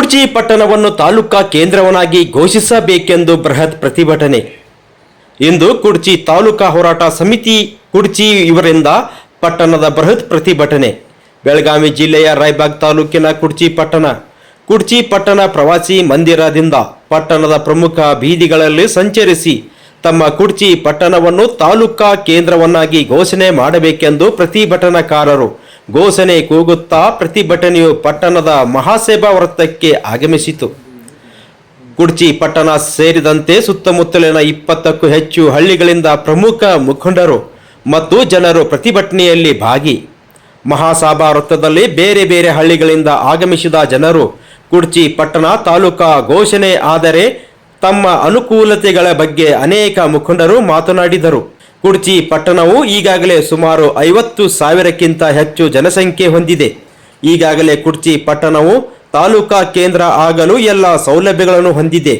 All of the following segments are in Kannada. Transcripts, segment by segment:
ಕುಡ್ಚಿ ಪಟ್ಟಣವನ್ನು ತಾಲೂಕಾ ಕೇಂದ್ರವನ್ನಾಗಿ ಘೋಷಿಸಬೇಕೆಂದು ಬೃಹತ್ ಪ್ರತಿಭಟನೆ. ಇಂದು ಕುಡ್ಚಿ ತಾಲೂಕಾ ಹೋರಾಟ ಸಮಿತಿ ಕುಡ್ಚಿ ಇವರಿಂದ ಪಟ್ಟಣದ ಬೃಹತ್ ಪ್ರತಿಭಟನೆ. ಬೆಳಗಾವಿ ಜಿಲ್ಲೆಯ ರಾಯಬಾಗ್ ತಾಲೂಕಿನ ಕುಡ್ಚಿ ಪಟ್ಟಣ. ಕುಡ್ಚಿ ಪಟ್ಟಣ ಪ್ರವಾಸಿ ಮಂದಿರದಿಂದ ಪಟ್ಟಣದ ಪ್ರಮುಖ ಬೀದಿಗಳಲ್ಲಿ ಸಂಚರಿಸಿ ತಮ್ಮ ಕುಡ್ಚಿ ಪಟ್ಟಣವನ್ನು ತಾಲೂಕಾ ಕೇಂದ್ರವನ್ನಾಗಿ ಘೋಷಣೆ ಮಾಡಬೇಕೆಂದು ಪ್ರತಿಭಟನಾಕಾರರು ಘೋಷಣೆ ಕೂಗುತ್ತಾ ಪ್ರತಿಭಟನೆಯು ಪಟ್ಟಣದ ಮಹಾಸೇವಾ ವೃತ್ತಕ್ಕೆ ಆಗಮಿಸಿತು. ಕುಡ್ಚಿ ಪಟ್ಟಣ ಸೇರಿದಂತೆ ಸುತ್ತಮುತ್ತಲಿನ ಇಪ್ಪತ್ತಕ್ಕೂ ಹೆಚ್ಚು ಹಳ್ಳಿಗಳಿಂದ ಪ್ರಮುಖ ಮುಖಂಡರು ಮತ್ತು ಜನರು ಪ್ರತಿಭಟನೆಯಲ್ಲಿ ಭಾಗಿ. ಮಹಾಸಭಾ ವೃತ್ತದಲ್ಲಿ ಬೇರೆ ಬೇರೆ ಹಳ್ಳಿಗಳಿಂದ ಆಗಮಿಸಿದ ಜನರು ಕುಡ್ಚಿ ಪಟ್ಟಣ ತಾಲೂಕಾ ಘೋಷಣೆ ಆದರೆ ತಮ್ಮ ಅನುಕೂಲತೆಗಳ ಬಗ್ಗೆ ಅನೇಕ ಮುಖಂಡರು ಮಾತನಾಡಿದರು. ಕುಡ್ಚಿ ಪಟ್ಟಣವು ಈಗಾಗಲೇ ಸುಮಾರು ಐವತ್ತು ಸಾವಿರಕ್ಕಿಂತ ಹೆಚ್ಚು ಜನಸಂಖ್ಯೆ ಹೊಂದಿದೆ. ಈಗಾಗಲೇ ಕುಡ್ಚಿ ಪಟ್ಟಣವು ತಾಲೂಕಾ ಕೇಂದ್ರ ಆಗಲು ಎಲ್ಲ ಸೌಲಭ್ಯಗಳನ್ನು ಹೊಂದಿದೆ.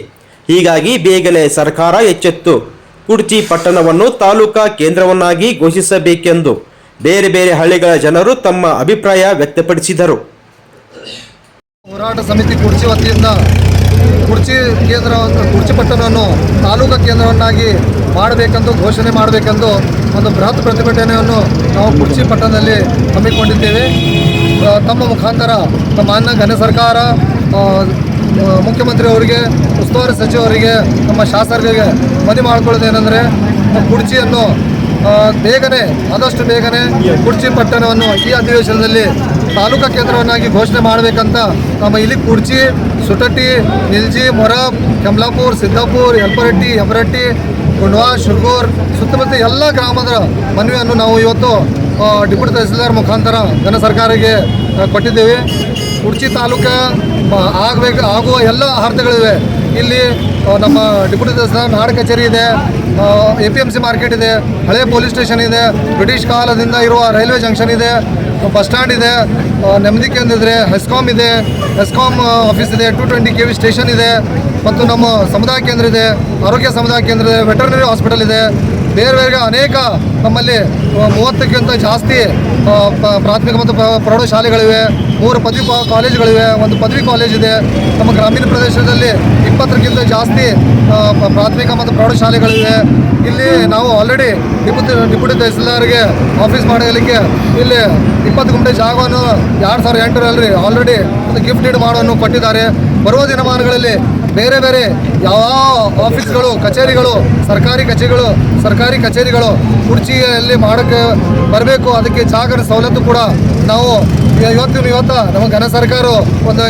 ಹೀಗಾಗಿ ಬೇಗನೆ ಸರ್ಕಾರ ಎಚ್ಚೆತ್ತು. ಕುಡ್ಚಿ ಪಟ್ಟಣವನ್ನು ತಾಲೂಕಾ ಕೇಂದ್ರವನ್ನಾಗಿ ಘೋಷಿಸಬೇಕೆಂದು ಬೇರೆ ಬೇರೆ ಹಳ್ಳಿಗಳ ಜನರು ತಮ್ಮ ಅಭಿಪ್ರಾಯ ವ್ಯಕ್ತಪಡಿಸಿದರು. ಹೋರಾಟ ಸಮಿತಿ ಕುರ್ಚಿ ವತಿಯಿಂದ ಕುರ್ಚಿ ಕೇಂದ್ರ, ಕುರ್ಚಿ ಪಟ್ಟಣವನ್ನು ತಾಲೂಕಾ ಕೇಂದ್ರವನ್ನಾಗಿ ಮಾಡಬೇಕೆಂದು ಘೋಷಣೆ ಮಾಡಬೇಕೆಂದು ಒಂದು ಬೃಹತ್ ಪ್ರತಿಭಟನೆಯನ್ನು ನಾವು ಕುರ್ಚಿ ಪಟ್ಟಣದಲ್ಲಿ ಹಮ್ಮಿಕೊಂಡಿದ್ದೇವೆ. ತಮ್ಮ ಮುಖಾಂತರ ಮಾನ್ಯ ಘನ ಸರ್ಕಾರ ಮುಖ್ಯಮಂತ್ರಿ ಅವರಿಗೆ, ಉಸ್ತುವಾರಿ ಸಚಿವರಿಗೆ, ನಮ್ಮ ಶಾಸಕರಿಗೆ ಮನವಿ ಮಾಡಿಕೊಳ್ಳೋದೇನೆಂದರೆ ಕುರ್ಚಿಯನ್ನು ಬೇಗನೆ, ಆದಷ್ಟು ಬೇಗನೆ ಕುರ್ಚಿ ಪಟ್ಟಣವನ್ನು ಈ ಅಧಿವೇಶನದಲ್ಲಿ ತಾಲೂಕಾ ಕೇಂದ್ರವನ್ನಾಗಿ ಘೋಷಣೆ ಮಾಡಬೇಕಂತ ನಮ್ಮ ಇಲ್ಲಿ ಕುರ್ಚಿ ಸುಟಟ್ಟಿ ನಿಲ್ಜಿ ಮೊರಬ್ ಕಮಲಾಪುರ್ ಸಿದ್ದಾಪುರ್ ಯಲ್ಪರಟ್ಟಿ ಯಮರಟ್ಟಿ ಗುಂಡ್ವಾ ಶುರ್ಗೂರ್ ಸುತ್ತಮುತ್ತ ಎಲ್ಲ ಗ್ರಾಮದ ಮನವಿಯನ್ನು ನಾವು ಇವತ್ತು ಡಿಪ್ಯೂಟಿ ತಹಸೀಲ್ದಾರ್ ಮುಖಾಂತರ ಜನ ಸರ್ಕಾರಕ್ಕೆ ಆ, ಕೊಟ್ಟಿದ್ದೇವೆ. ಕುರ್ಚಿ ತಾಲೂಕು ಆಗಬೇಕು ಆಗುವ ಎಲ್ಲ ಅರ್ಹತೆಗಳಿವೆ. ಇಲ್ಲಿ ನಮ್ಮ ಡಿಪ್ಯೂಟಿ ತಹಸೀಲ್ದಾರ್ ನಾಡ ಕಚೇರಿ ಇದೆ A P M C market ಇದೆ, ಹಳೆ ಪೊಲೀಸ್ ಸ್ಟೇಷನ್ ಇದೆ, ಬ್ರಿಟಿಷ್ ಕಾಲದಿಂದ ಇರುವ ರೈಲ್ವೆ ಜಂಕ್ಷನ್ ಇದೆ, ಬಸ್ ಸ್ಟ್ಯಾಂಡ್ ಇದೆ ನೆಮ್ಮದಿ ಕೇಂದ್ರ ಇದೆ ಹೆಸ್ಕಾಮ್ ಇದೆ ಹೆಸ್ಕಾಮ್ ಆಫೀಸ್ ಇದೆ, two twenty K V station ಇದೆ, ಮತ್ತು ನಮ್ಮ ಸಮುದಾಯ ಕೇಂದ್ರ ಇದೆ, ಆರೋಗ್ಯ ಸಮುದಾಯ ಕೇಂದ್ರ ಇದೆ, ವೆಟರ್ನರಿ ಹಾಸ್ಪಿಟಲ್ ಇದೆ ಬೇರೆ ಬೇರೆ ಅನೇಕ ನಮ್ಮಲ್ಲಿ ಮೂವತ್ತಕ್ಕಿಂತ ಜಾಸ್ತಿ ಪ್ರಾಥಮಿಕ ಮತ್ತು ಪ್ರ- ಪ್ರೌಢಶಾಲೆಗಳಿವೆ ಮೂರು ಪದವಿ ಕಾಲೇಜುಗಳಿವೆ, ಒಂದು ಪದವಿ ಕಾಲೇಜ್ ಇದೆ. ನಮ್ಮ ಗ್ರಾಮೀಣ ಪ್ರದೇಶದಲ್ಲಿ ಇಪ್ಪತ್ತಕ್ಕಿಂತ ಜಾಸ್ತಿ ಪ್ರಾಥಮಿಕ ಮತ್ತು ಪ್ರೌಢಶಾಲೆಗಳಿವೆ ಇಲ್ಲಿ ನಾವು ಆಲ್ರೆಡಿ ಡಿಪ್ಯೂಟಿ ಡಿಪ್ಯೂಟಿ ತಹಸೀಲ್ದಾರ್ಗೆ ಆಫೀಸ್ ಮಾಡಲಿಕ್ಕೆ ಇಲ್ಲಿ ಇಪ್ಪತ್ತು ಗುಂಟೆ ಜಾಗವನ್ನು ಎರಡು ಸಾವಿರದ ಎಂಟರಲ್ಲಿ ಆಲ್ರೆಡಿ ಒಂದು ಗಿಫ್ಟ್ ಇಡ್ ಮಾಡೋನ್ನು ಕೊಟ್ಟಿದ್ದಾರೆ. ಬರುವ ದಿನಮಾನಗಳಲ್ಲಿ ಬೇರೆ ಬೇರೆ ಯಾವ ಆಫೀಸ್ಗಳು ಕಚೇರಿಗಳು, ಸರ್ಕಾರಿ ಕಚೇರಿಗಳು ಸರ್ಕಾರಿ ಕಚೇರಿಗಳು ಕುರ್ಚಿಯಲ್ಲಿ ಮಾಡೋಕ್ಕೆ ಬರಬೇಕು, ಅದಕ್ಕೆ ಜಾಗದ ಸವಲತ್ತು ಕೂಡ ನಾವು ಇವತ್ತಿನ ಇವತ್ತ ನಮ್ಮ ಘನ ಸರ್ಕಾರ ಒಂದು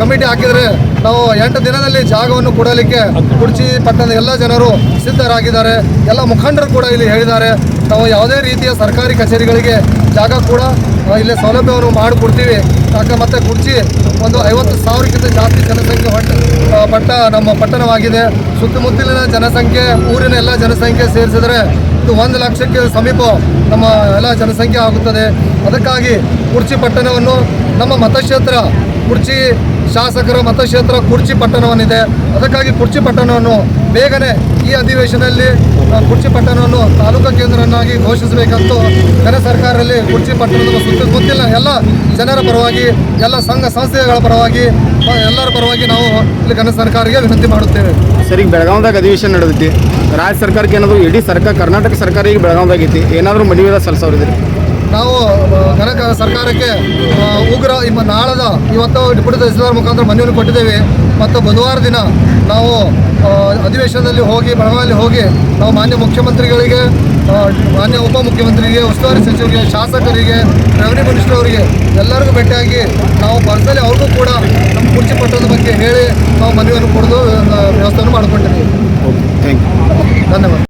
ಕಮಿಟಿ ಹಾಕಿದರೆ ನಾವು ಎಂಟು ದಿನದಲ್ಲಿ ಜಾಗವನ್ನು ಕೊಡಲಿಕ್ಕೆ ಕುರ್ಚಿ ಪಟ್ಟಣದ ಎಲ್ಲ ಜನರು ಸಿದ್ಧರಾಗಿದ್ದಾರೆ. ಎಲ್ಲ ಮುಖಂಡರು ಕೂಡ ಇಲ್ಲಿ ಹೇಳಿದ್ದಾರೆ. ನಾವು ಯಾವುದೇ ರೀತಿಯ ಸರ್ಕಾರಿ ಕಚೇರಿಗಳಿಗೆ ಜಾಗ ಕೂಡ ಇಲ್ಲಿ ಇಲ್ಲೇ ಸೌಲಭ್ಯವನ್ನು ಮಾಡಿಕೊಡ್ತೀವಿ. ಯಾಕೆ ಮತ್ತೆ ಕುರ್ಚಿ ಒಂದು ಐವತ್ತು ಸಾವಿರಕ್ಕಿಂತ ಜಾಸ್ತಿ ಜನಸಂಖ್ಯೆ ಹೊಟ್ಟ ಪಟ್ಟ ನಮ್ಮ ಪಟ್ಟಣವಾಗಿದೆ. ಸುತ್ತಮುತ್ತಲಿನ ಜನಸಂಖ್ಯೆ, ಊರಿನ ಎಲ್ಲ ಜನಸಂಖ್ಯೆ ಸೇರಿಸಿದರೆ ಇದು ಒಂದು ಲಕ್ಷಕ್ಕೆ ಸಮೀಪ ನಮ್ಮ ಎಲ್ಲ ಜನಸಂಖ್ಯೆ ಆಗುತ್ತದೆ. ಅದಕ್ಕಾಗಿ ಕುರ್ಚಿ ಪಟ್ಟಣವನ್ನು ನಮ್ಮ ಮತಕ್ಷೇತ್ರ, ಕುರ್ಚಿ ಶಾಸಕರ ಮತಕ್ಷೇತ್ರ ಕುರ್ಚಿ ಪಟ್ಟಣವನ್ನಿದೆ. ಅದಕ್ಕಾಗಿ ಕುರ್ಚಿ ಪಟ್ಟಣವನ್ನು ಬೇಗನೆ ಈ ಅಧಿವೇಶನದಲ್ಲಿ ಕುರ್ಚಿ ಪಟ್ಟಣವನ್ನು ತಾಲೂಕಾ ಕೇಂದ್ರವನ್ನಾಗಿ ಘೋಷಿಸಬೇಕಂತೂ ಕರೆ ಸರ್ಕಾರದಲ್ಲಿ ಕುರ್ಚಿ ಪಟ್ಟಣದ ಗೊತ್ತಿಲ್ಲ. ಎಲ್ಲ ಜನರ ಪರವಾಗಿ ಎಲ್ಲ ಸಂಘ ಸಂಸ್ಥೆಗಳ ಪರವಾಗಿ ಎಲ್ಲರ ಪರವಾಗಿ ನಾವು ಇಲ್ಲಿ ಕನ್ನಡ ಸರ್ಕಾರಕ್ಕೆ ವಿನಂತಿ ಮಾಡುತ್ತೇವೆ. ಸರ್ ಬೆಳಗಾವ್ದಾಗ ಅಧಿವೇಶನ ನಡೆದೈತಿ. ರಾಜ್ಯ ಸರ್ಕಾರಕ್ಕೆ ಏನಾದರೂ ಇಡೀ ಸರ್ಕಾರ ಕರ್ನಾಟಕ ಸರ್ಕಾರ ಈಗ ಬೆಳಗಾವ್ದಾಗ ಐತಿ. ಏನಾದರೂ ಮನವಿ ಸಲ್ಲಿಸೋರಿದ್ರಿ? ನಾವು ಕನಕ ಸರ್ಕಾರಕ್ಕೆ ಉಗ್ರ ಇಮ್ಮ ನಾಳದ ಇವತ್ತು ಡಿಪ್ಯೂಟಿ ತಹಸೀಲ್ದಾರ್ ಮುಖಾಂತರ ಮನವಿಯನ್ನು ಕೊಟ್ಟಿದ್ದೇವೆ. ಮತ್ತು ಬುಧವಾರ ದಿನ ನಾವು ಅಧಿವೇಶನದಲ್ಲಿ ಹೋಗಿ ಬೆಳಗಾವಿಯಲ್ಲಿ ಹೋಗಿ ನಾವು ಮಾನ್ಯ ಮುಖ್ಯಮಂತ್ರಿಗಳಿಗೆ ಮಾನ್ಯ ಉಪಮುಖ್ಯಮಂತ್ರಿಗೆ ಉಸ್ತುವಾರಿ ಸಚಿವರಿಗೆ ಶಾಸಕರಿಗೆ ರೆವಿನ್ಯೂ ಮಿನಿಸ್ಟರ್ ಅವರಿಗೆ ಎಲ್ಲರಿಗೂ ಭೇಟಿಯಾಗಿ ನಾವು ಪರ್ಸನಲಿ ಅವ್ರಿಗೂ ಕೂಡ ನಮ್ಮ ಕುರ್ಚಿ ಪಟ್ಟದ ಬಗ್ಗೆ ಹೇಳಿ ನಾವು ಮನವಿಯನ್ನು ಕೊಡೋದು ವ್ಯವಸ್ಥೆಯನ್ನು ಮಾಡಿಕೊಂಡಿದ್ದೀವಿ ಓಕೆ ಥ್ಯಾಂಕ್ ಯು ಧನ್ಯವಾದ.